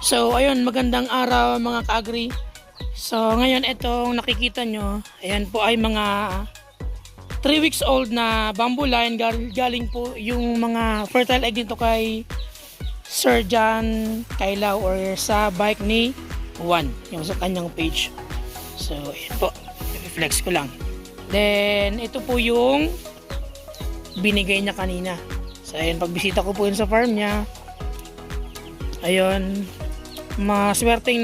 So, ayun, magandang araw mga ka-agri. So, ngayon itong nakikita nyo, ayan po ay mga 3 weeks old na bamboo line. Gal- Galing po yung mga fertile egg dito kay Sir John Kailaw or sa bike ni Juan, yung sa kanyang page. So, ayan po. Flex ko lang. Then, ito po yung binigay niya kanina. So, ayan, pagbisita ko po yun sa farm niya, ayun, maswerteng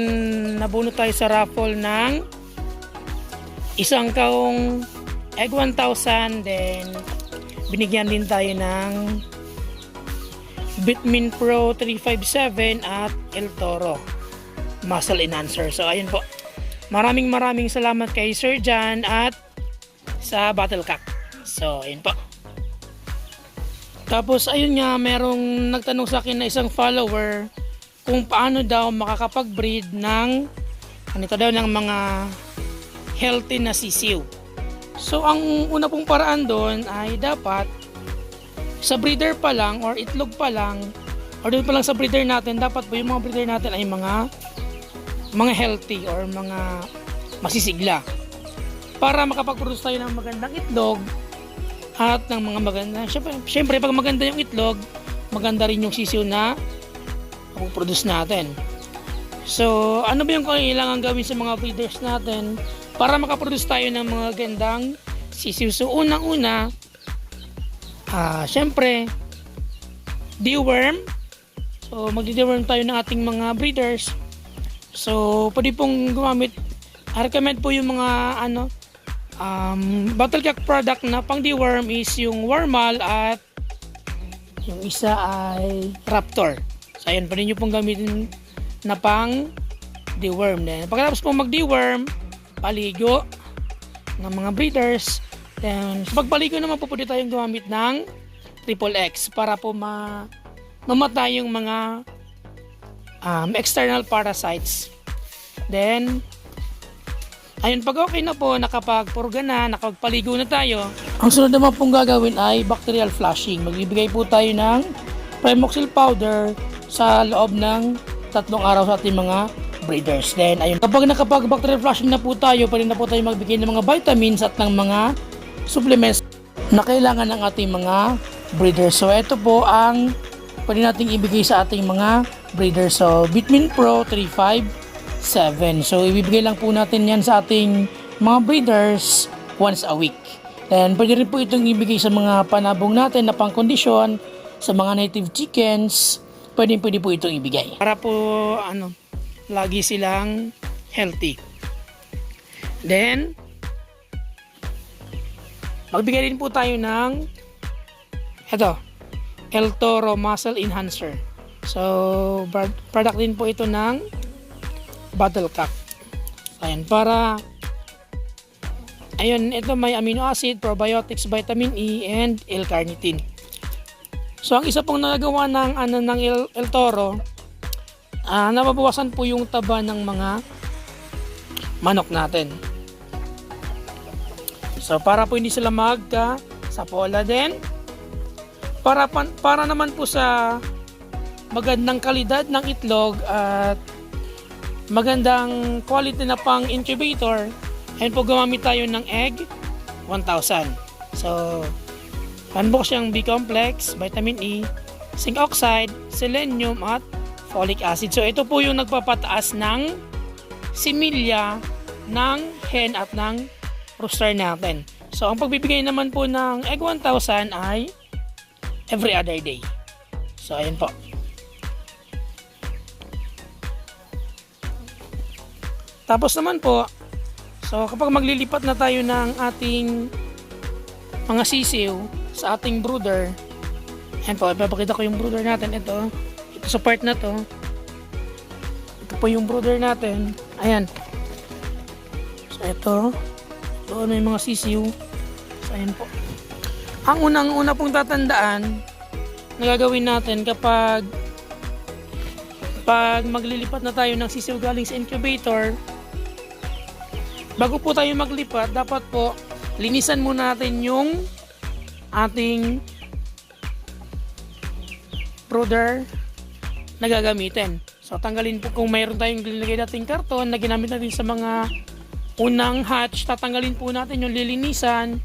nabuno tayo sa raffle ng isang kaong egg 1,000 then binigyan din tayo ng Bitmin Pro 357 at El Toro. Muscle enhancer. So ayun po. Maraming maraming salamat kay Sir Jan at sa Battlecock so ayun po. Tapos ayun nga merong nagtanong sa akin na isang follower kung paano daw makakapag-breed ng ganito daw ng mga healthy na sisiw. So ang una pong paraan doon ay dapat sa breeder pa lang or itlog pa lang or doon pa lang sa breeder natin dapat po yung mga breeder natin ay mga mga healthy or mga masisigla para makapag-produce tayo ng magandang itlog at ng mga maganda syempre, syempre pag maganda yung itlog maganda rin yung sisiw na produce natin. So, ano ba yung kailangan gawin sa mga breeders natin para makaproduce tayo ng mga gandang sisiw? So, unang-una, ah, syempre, deworm. So, magdi-deworm tayo ng ating mga breeders. So, pwede pong gumamit, I recommend po yung mga ano, um, Battlecock product na pang deworm is yung Warmal at yung isa ay Raptor. Ayan, pwede nyo pong gamitin na pang deworm. Then, pagkatapos pong mag-deworm, paligo ng mga breeders. Then, sa pagpaligo naman po pwede tayong gumamit ng triple X para po ma mamatay yung mga um, external parasites. Then, ayun, pag okay na po, nakapagpurga na, nakapagpaligo na tayo, ang sunod naman pong gagawin ay bacterial flushing. Magbibigay po tayo ng Primoxil powder sa loob ng tatlong araw sa ating mga breeders. Then, ayun, kapag nakapag-bacterial flushing na po tayo, pwede na po tayo magbigay ng mga vitamins at ng mga supplements na kailangan ng ating mga breeders. So, ito po ang pwede nating ibigay sa ating mga breeders. So, Bitmin Pro 357. So, ibibigay lang po natin yan sa ating mga breeders once a week. Then, pwede rin po itong ibigay sa mga panabong natin na pangkondisyon, sa mga native chickens, pwede pwede po itong ibigay. Para po ano, lagi silang healthy. Then, magbigay din po tayo ng ito, El Toro Muscle Enhancer. So, product din po ito ng Battlecock. Ayan, para Ayun, ito may amino acid, probiotics, vitamin E, and L-carnitine. So ang isa pong nagagawa ng ano ng El, El Toro, ah nababawasan po yung taba ng mga manok natin. So para po hindi sila magka sa pola din. Para pan- para naman po sa magandang kalidad ng itlog at magandang quality na pang incubator, ayun po gumamit tayo ng egg 1000. So Unbox siyang B-complex, vitamin E, zinc oxide, selenium at folic acid. So ito po yung nagpapataas ng similya ng hen at ng rooster natin. So ang pagbibigay naman po ng egg 1000 ay every other day. So ayan po. Tapos naman po, so kapag maglilipat na tayo ng ating mga sisiw, sa ating brooder. Ayan po, ipapakita ko yung brooder natin. Ito, ito sa part na to. Ito po yung brooder natin. Ayan. So, ito. Doon may mga sisiw. So, ayan po. Ang unang-una pong tatandaan na gagawin natin kapag pag maglilipat na tayo ng sisiw galing sa incubator, bago po tayo maglipat, dapat po linisan muna natin yung ating brooder na gagamitin. So tanggalin po kung mayroon tayong nilagay nating karton na ginamit natin sa mga unang hatch, tatanggalin po natin yung lilinisan,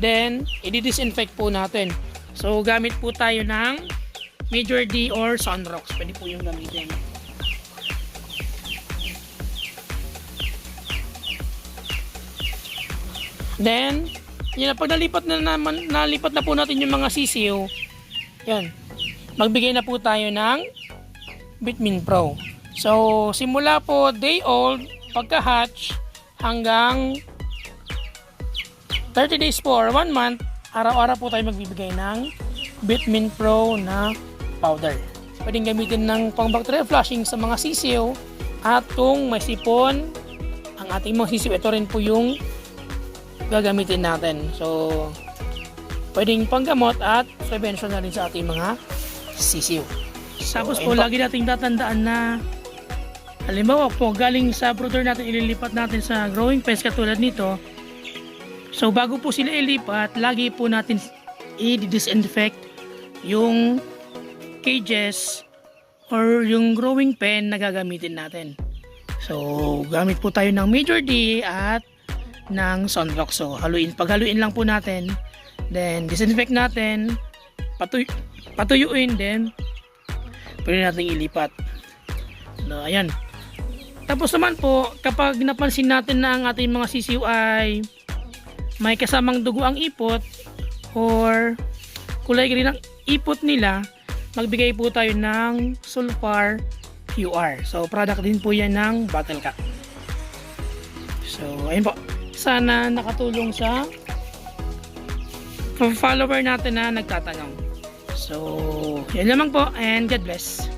then i-disinfect po natin. So gamit po tayo ng Major D or Sunrox. Pwede po yung gamitin. Then, yun na, pag nalipat na naman, nalipat na po natin yung mga sisiyo, yan, magbigay na po tayo ng Bitmin Pro. So, simula po day old, pagka-hatch, hanggang 30 days po or 1 month, araw-araw po tayo magbibigay ng Bitmin Pro na powder. Pwedeng gamitin ng pang bacterial flushing sa mga sisiyo at kung may sipon, ang ating mga sisiyo, ito rin po yung gagamitin natin. So, pwedeng panggamot at prevention na rin sa ating mga sisiyo. Tapos po, ayun po. lagi nating tatandaan na halimbawa po, galing sa brooder natin, ililipat natin sa growing pens katulad nito. So, bago po sila ilipat, lagi po natin i-disinfect yung cages or yung growing pen na gagamitin natin. So, gamit po tayo ng Major D at ng sunrock. So, haluin. Paghaluin lang po natin. Then, disinfect natin. Patuy patuyuin. Then, pwede natin ilipat. No, ayan. Tapos naman po, kapag napansin natin na ang ating mga sisiw ay may kasamang dugo ang ipot or kulay green ang ipot nila, magbigay po tayo ng sulfur QR. So, product din po yan ng Battle Cat. So, ayun po. Sana nakatulong sa follower natin na nagtatanong. So, yun lamang po and God bless.